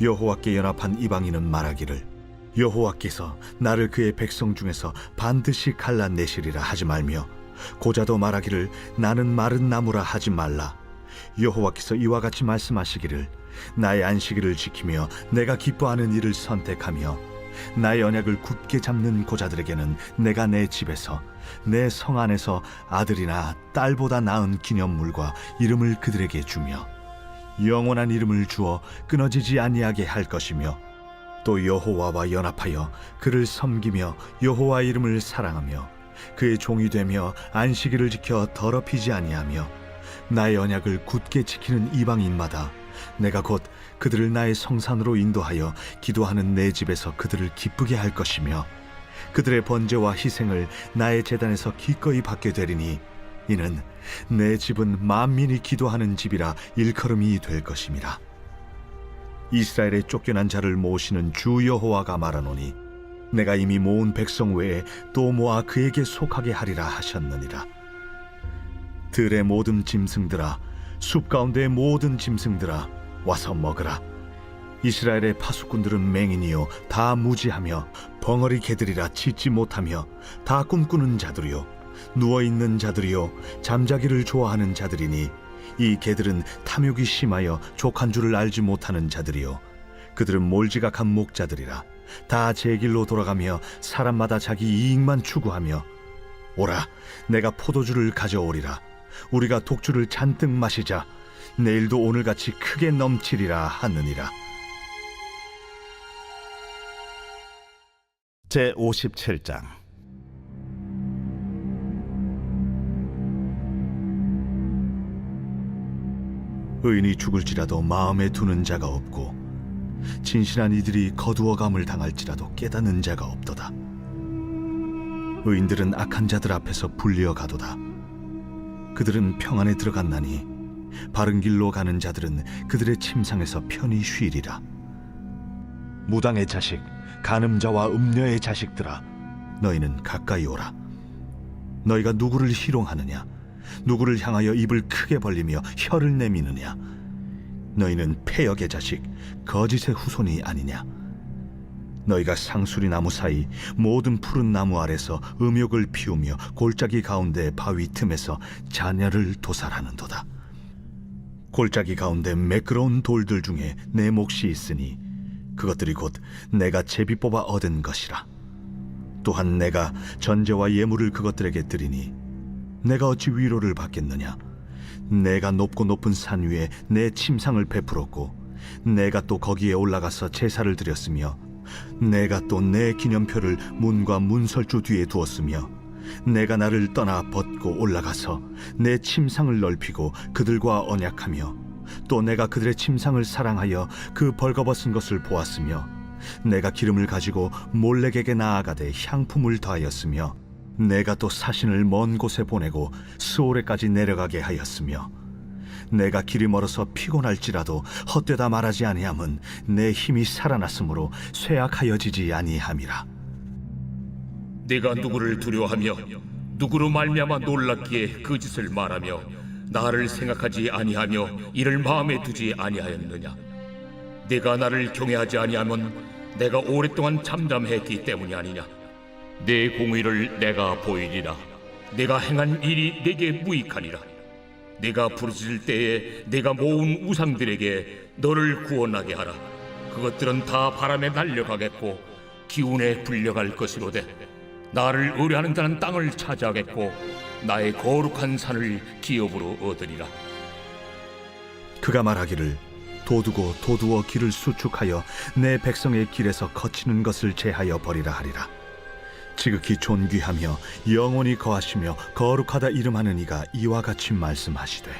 여호와께 연합한 이방인은 말하기를 여호와께서 나를 그의 백성 중에서 반드시 갈라내시리라 하지 말며 고자도 말하기를 나는 마른 나무라 하지 말라. 여호와께서 이와 같이 말씀하시기를 나의 안식일을 지키며 내가 기뻐하는 일을 선택하며 나의 언약을 굳게 잡는 고자들에게는 내가 내 집에서 내 성 안에서 아들이나 딸보다 나은 기념물과 이름을 그들에게 주며 영원한 이름을 주어 끊어지지 아니하게 할 것이며 또 여호와와 연합하여 그를 섬기며 여호와 이름을 사랑하며 그의 종이 되며 안식일을 지켜 더럽히지 아니하며 나의 언약을 굳게 지키는 이방인마다 내가 곧 그들을 나의 성산으로 인도하여 기도하는 내 집에서 그들을 기쁘게 할 것이며 그들의 번제와 희생을 나의 재단에서 기꺼이 받게 되리니 이는 내 집은 만민이 기도하는 집이라 일컬음이 될 것임이라. 이스라엘의 쫓겨난 자를 모시는 주 여호와가 말하노니 내가 이미 모은 백성 외에 또 모아 그에게 속하게 하리라 하셨느니라. 들의 모든 짐승들아 숲 가운데의 모든 짐승들아 와서 먹으라. 이스라엘의 파수꾼들은 맹인이요 다 무지하며 벙어리 개들이라 짖지 못하며 다 꿈꾸는 자들이요 누워 있는 자들이요 잠자기를 좋아하는 자들이니 이 개들은 탐욕이 심하여 족한 줄을 알지 못하는 자들이요. 그들은 몰지각한 목자들이라. 다 제 길로 돌아가며 사람마다 자기 이익만 추구하며 오라 내가 포도주를 가져오리라. 우리가 독주를 잔뜩 마시자. 내일도 오늘같이 크게 넘치리라 하느니라. 제 57장 의인이 죽을지라도 마음에 두는 자가 없고 진실한 이들이 거두어감을 당할지라도 깨닫는 자가 없도다. 의인들은 악한 자들 앞에서 불리어 가도다. 그들은 평안에 들어갔나니 바른 길로 가는 자들은 그들의 침상에서 편히 쉬리라. 무당의 자식, 간음자와 음녀의 자식들아, 너희는 가까이 오라. 너희가 누구를 희롱하느냐? 누구를 향하여 입을 크게 벌리며 혀를 내미느냐? 너희는 폐역의 자식, 거짓의 후손이 아니냐? 너희가 상수리 나무 사이 모든 푸른 나무 아래서 음욕을 피우며 골짜기 가운데 바위 틈에서 자녀를 도살하는도다. 골짜기 가운데 매끄러운 돌들 중에 내 몫이 있으니 그것들이 곧 내가 제비 뽑아 얻은 것이라. 또한 내가 전제와 예물을 그것들에게 드리니 내가 어찌 위로를 받겠느냐? 내가 높고 높은 산 위에 내 침상을 베풀었고 내가 또 거기에 올라가서 제사를 드렸으며 내가 또 내 기념표를 문과 문설주 뒤에 두었으며 내가 나를 떠나 벗고 올라가서 내 침상을 넓히고 그들과 언약하며 또 내가 그들의 침상을 사랑하여 그 벌거벗은 것을 보았으며 내가 기름을 가지고 몰렉에게 나아가되 향품을 더하였으며 내가 또 사신을 먼 곳에 보내고 스오레까지 내려가게 하였으며 내가 길이 멀어서 피곤할지라도 헛되다 말하지 아니함은 내 힘이 살아났으므로 쇠약하여지지 아니함이라. 네가 누구를 두려워하며 누구로 말미암아 놀랍기에 그 짓을 말하며 나를 생각하지 아니하며 이를 마음에 두지 아니하였느냐? 네가 나를 경외하지 아니하면 내가 오랫동안 잠잠했기 때문이 아니냐 내 공의를 내가 보이리라. 내가 행한 일이 내게 무익하니라. 네가 부르짖을 때에 내가 모은 우상들에게 너를 구원하게 하라. 그것들은 다 바람에 날려가겠고 기운에 불려갈 것이로되 나를 의뢰하는 자는 땅을 차지하겠고 나의 거룩한 산을 기업으로 얻으리라. 그가 말하기를 도두고 도두어 길을 수축하여 내 백성의 길에서 거치는 것을 제하여 버리라 하리라 지극히 존귀하며 영원히 거하시며 거룩하다 이름하는 이가 이와 같이 말씀하시되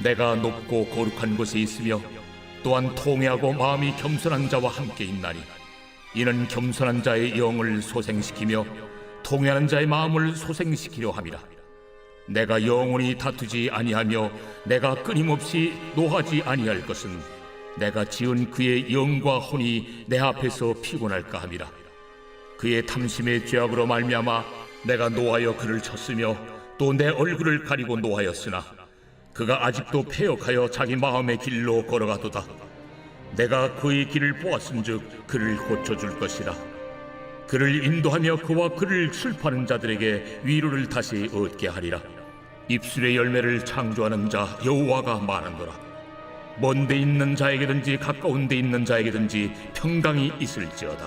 내가 높고 거룩한 곳에 있으며 또한 통회하고 마음이 겸손한 자와 함께 있나니 이는 겸손한 자의 영을 소생시키며 통회하는 자의 마음을 소생시키려 함이라. 내가 영원히 다투지 아니하며 내가 끊임없이 노하지 아니할 것은 내가 지은 그의 영과 혼이 내 앞에서 피곤할까 함이라 그의 탐심의 죄악으로 말미암아 내가 노하여 그를 쳤으며 또 내 얼굴을 가리고 노하였으나 그가 아직도 패역하여 자기 마음의 길로 걸어가도다. 내가 그의 길을 보았은즉 그를 고쳐줄 것이라. 그를 인도하며 그와 그를 슬퍼하는 자들에게 위로를 다시 얻게 하리라. 입술의 열매를 창조하는 자 여호와가 말하노라. 먼데 있는 자에게든지 가까운 데 있는 자에게든지 평강이 있을지어다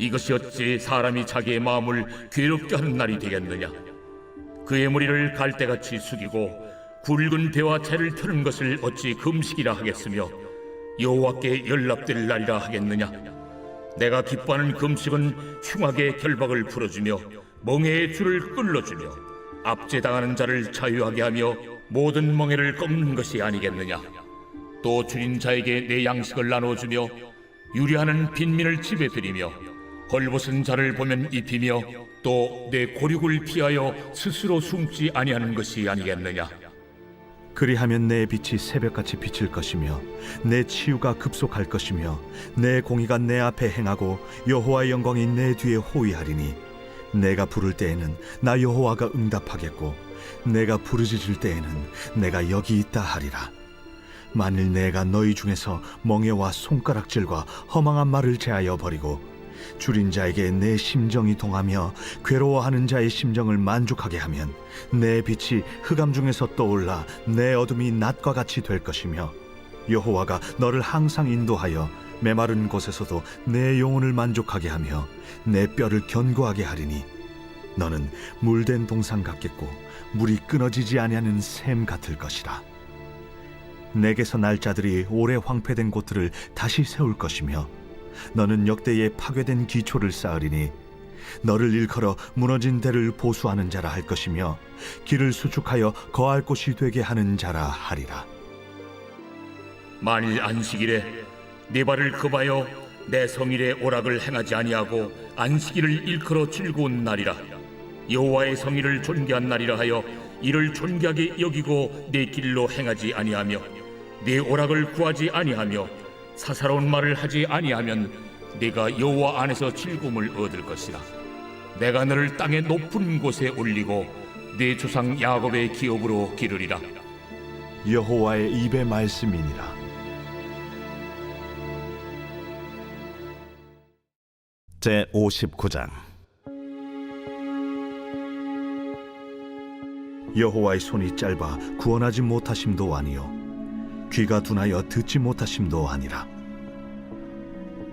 이것이 어찌 사람이 자기의 마음을 괴롭게 하는 날이 되겠느냐. 그의 머리를 갈대같이 숙이고 굵은 배와 채를 트는 것을 어찌 금식이라 하겠으며 여호와께 연락될 날이라 하겠느냐. 내가 기뻐하는 금식은 흉악의 결박을 풀어주며 멍해의 줄을 끌어주며 압제당하는 자를 자유하게 하며 모든 멍해를 꺾는 것이 아니겠느냐 또 줄인 자에게 내 양식을 나눠주며 유리하는 빈민을 집에 들이며 헐벗은 자를 보면 입히며 또 내 고륙을 피하여 스스로 숨지 아니하는 것이 아니겠느냐? 그리하면 내 빛이 새벽같이 비칠 것이며 내 치유가 급속할 것이며 내 공의가 내 앞에 행하고 여호와의 영광이 내 뒤에 호위하리니 내가 부를 때에는 나 여호와가 응답하겠고 내가 부르짖을 때에는 내가 여기 있다 하리라. 만일 내가 너희 중에서 멍에와 손가락질과 허망한 말을 제하여 버리고 줄인 자에게 내 심정이 동하며 괴로워하는 자의 심정을 만족하게 하면 내 빛이 흑암 중에서 떠올라 내 어둠이 낮과 같이 될 것이며 여호와가 너를 항상 인도하여 메마른 곳에서도 내 영혼을 만족하게 하며 내 뼈를 견고하게 하리니 너는 물된 동상 같겠고 물이 끊어지지 아니하는 샘 같을 것이라. 내게서 날 자들이 오래 황폐된 곳들을 다시 세울 것이며 너는 역대에 파괴된 기초를 쌓으리니 너를 일컬어 무너진 데를 보수하는 자라 할 것이며 길을 수축하여 거할 곳이 되게 하는 자라 하리라. 만일 안식일에 네 발을 급하여 내 성일의 오락을 행하지 아니하고 안식일을 일컬어 즐거운 날이라 여호와의 성일을 존귀한 날이라 하여 이를 존귀하게 여기고 내 길로 행하지 아니하며 네 오락을 구하지 아니하며 사사로운 말을 하지 아니하면 네가 여호와 안에서 즐거움을 얻을 것이라. 내가 너를 땅의 높은 곳에 올리고 네 조상 야곱의 기업으로 기르리라. 여호와의 입의 말씀이니라. 제 59장. 여호와의 손이 짧아 구원하지 못하심도 아니요 귀가 둔하여 듣지 못하심도 아니라.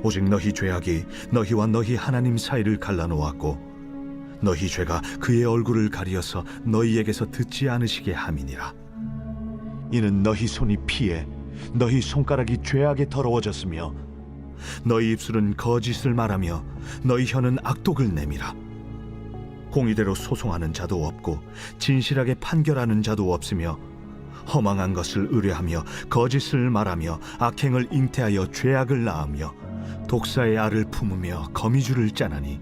오직 너희 죄악이 너희와 너희 하나님 사이를 갈라놓았고 너희 죄가 그의 얼굴을 가리어서 너희에게서 듣지 않으시게 함이니라. 이는 너희 손이 피해 너희 손가락이 죄악에 더러워졌으며 너희 입술은 거짓을 말하며 너희 혀는 악독을 내밀어. 공의대로 소송하는 자도 없고 진실하게 판결하는 자도 없으며 허망한 것을 의뢰하며 거짓을 말하며 악행을 잉태하여 죄악을 낳으며 독사의 알을 품으며 거미줄을 짜나니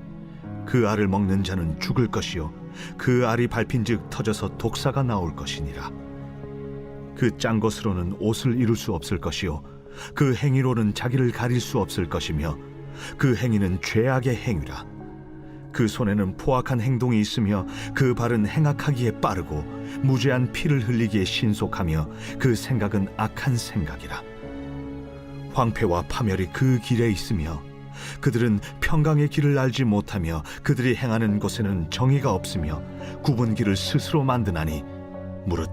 그 알을 먹는 자는 죽을 것이요 그 알이 밟힌즉 터져서 독사가 나올 것이니라. 그 짠 것으로는 옷을 이룰 수 없을 것이요 그 행위로는 자기를 가릴 수 없을 것이며 그 행위는 죄악의 행위라 그 손에는 포악한 행동이 있으며 그 발은 행악하기에 빠르고 무죄한 피를 흘리기에 신속하며 그 생각은 악한 생각이라. 황폐와 파멸이 그 길에 있으며 그들은 평강의 길을 알지 못하며 그들이 행하는 곳에는 정의가 없으며 굽은 길을 스스로 만드나니 무릇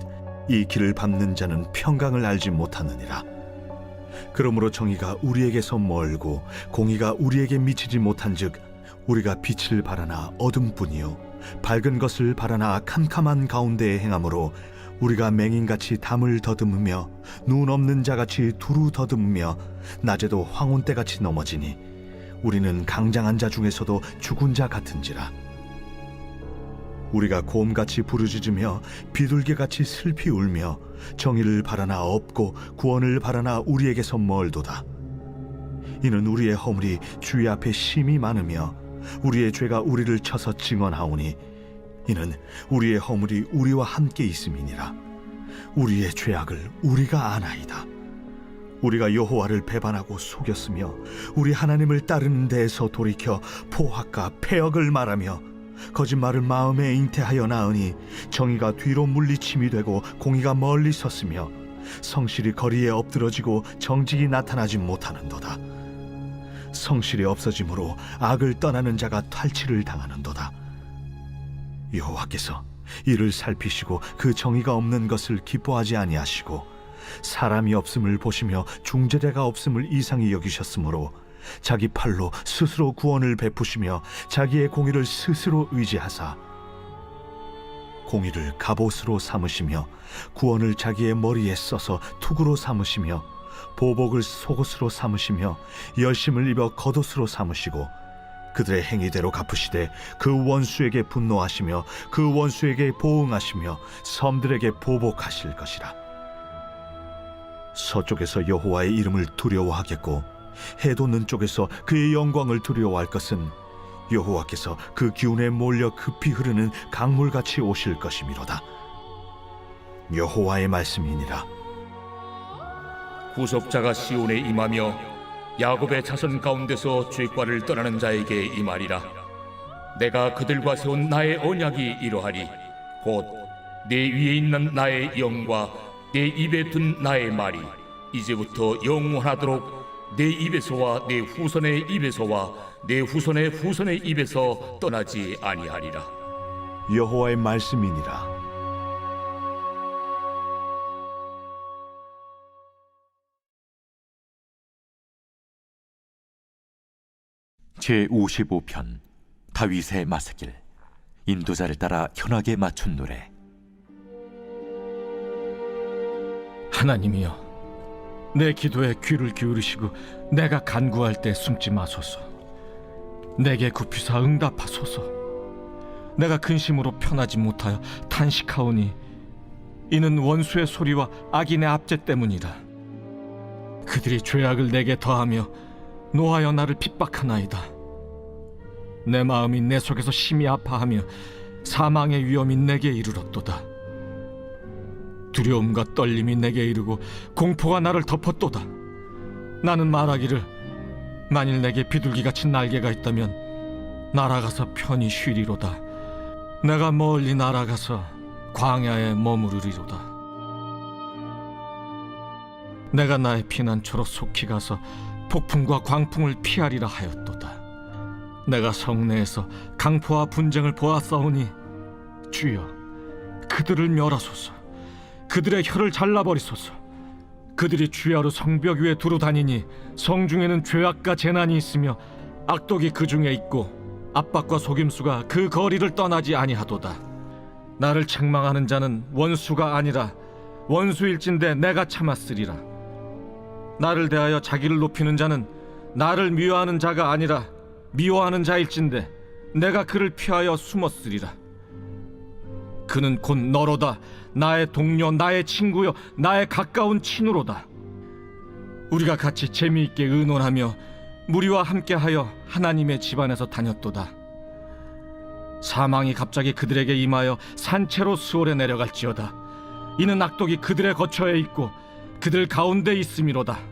이 길을 밟는 자는 평강을 알지 못하느니라. 그러므로 정의가 우리에게서 멀고 공의가 우리에게 미치지 못한즉 우리가 빛을 바라나 어둠뿐이요. 밝은 것을 바라나 캄캄한 가운데에 행함으로 우리가 맹인같이 담을 더듬으며 눈 없는 자같이 두루 더듬으며 낮에도 황혼 때같이 넘어지니 우리는 강장한 자 중에서도 죽은 자 같은지라. 우리가 곰같이 부르짖으며 비둘기같이 슬피 울며 정의를 바라나 없고 구원을 바라나 우리에게서 멀도다. 이는 우리의 허물이 주의 앞에 심히 많으며 우리의 죄가 우리를 쳐서 증언하오니 이는 우리의 허물이 우리와 함께 있음이니라. 우리의 죄악을 우리가 아나이다. 우리가 여호와를 배반하고 속였으며 우리 하나님을 따르는 데에서 돌이켜 포악과 폐역을 말하며 거짓말을 마음에 잉태하여 나으니 정의가 뒤로 물리침이 되고 공의가 멀리 섰으며 성실이 거리에 엎드러지고 정직이 나타나지 못하는도다 성실이 없어짐으로 악을 떠나는 자가 탈취를 당하는도다. 여호와께서 이를 살피시고 그 정의가 없는 것을 기뻐하지 아니하시고 사람이 없음을 보시며 중재자가 없음을 이상히 여기셨으므로 자기 팔로 스스로 구원을 베푸시며 자기의 공의를 스스로 의지하사 공의를 갑옷으로 삼으시며 구원을 자기의 머리에 써서 투구로 삼으시며 보복을 속옷으로 삼으시며 열심을 입어 겉옷으로 삼으시고 그들의 행위대로 갚으시되 그 원수에게 분노하시며 그 원수에게 보응하시며 섬들에게 보복하실 것이라. 서쪽에서 여호와의 이름을 두려워하겠고 해 돋는 쪽에서 그의 영광을 두려워할 것은 여호와께서 그 기운에 몰려 급히 흐르는 강물같이 오실 것이미로다. 여호와의 말씀이니라 구속자가 시온에 임하며 야곱의 자손 가운데서 죄과를 떠나는 자에게 임하리라. 내가 그들과 세운 나의 언약이 이러하리. 곧내 위에 있는 나의 영과 내 입에 둔 나의 말이 이제부터 영원하도록 내 입에서와 내 후손의 입에서와 내 후손의 후손의 입에서 떠나지 아니하리라. 여호와의 말씀이니라 제 55편 다윗의 마스길 인도자를 따라 현악에 맞춘 노래. 하나님이여 내 기도에 귀를 기울이시고 내가 간구할 때 숨지 마소서. 내게 굽히사 응답하소서. 내가 근심으로 편하지 못하여 탄식하오니 이는 원수의 소리와 악인의 압제 때문이다. 그들이 죄악을 내게 더하며 노하여 나를 핍박하나이다 내 마음이 내 속에서 심히 아파하며 사망의 위험이 내게 이르렀도다 두려움과 떨림이 내게 이르고 공포가 나를 덮었도다. 나는 말하기를 만일 내게 비둘기같이 날개가 있다면 날아가서 편히 쉬리로다. 내가 멀리 날아가서 광야에 머무르리로다. 내가 나의 피난처로 속히 가서 폭풍과 광풍을 피하리라 하였도다. 내가 성내에서 강포와 분쟁을 보았사오니 주여 그들을 멸하소서. 그들의 혀를 잘라버리소서. 그들이 주야로 성벽 위에 두루 다니니 성 중에는 죄악과 재난이 있으며 악독이 그 중에 있고 압박과 속임수가 그 거리를 떠나지 아니하도다. 나를 책망하는 자는 원수가 아니라 원수일진데 내가 참았으리라. 나를 대하여 자기를 높이는 자는 나를 미워하는 자가 아니라 미워하는 자일진데 내가 그를 피하여 숨었으리라. 그는 곧 너로다. 나의 동료 나의 친구요 나의 가까운 친우로다. 우리가 같이 재미있게 의논하며 무리와 함께하여 하나님의 집안에서 다녔도다. 사망이 갑자기 그들에게 임하여 산채로 수월에 내려갈지어다. 이는 악독이 그들의 거처에 있고 그들 가운데 있음이로다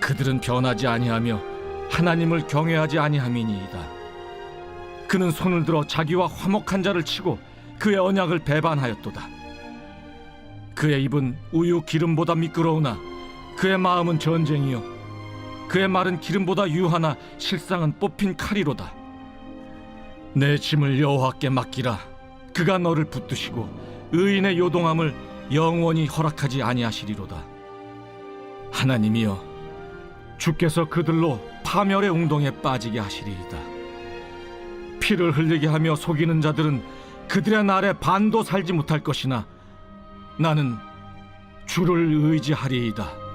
그들은 변하지 아니하며 하나님을 경외하지 아니함이니이다 그는 손을 들어 자기와 화목한 자를 치고 그의 언약을 배반하였도다 그의 입은 우유 기름보다 미끄러우나 그의 마음은 전쟁이요 그의 말은 기름보다 유하나 실상은 뽑힌 칼이로다. 내 짐을 여호와께 맡기라. 그가 너를 붙드시고 의인의 요동함을 영원히 허락하지 아니하시리로다. 하나님이여, 주께서 그들로 파멸의 웅동에 빠지게 하시리이다. 피를 흘리게 하며 속이는 자들은 그들의 날에 반도 살지 못할 것이나 나는 주를 의지하리이다.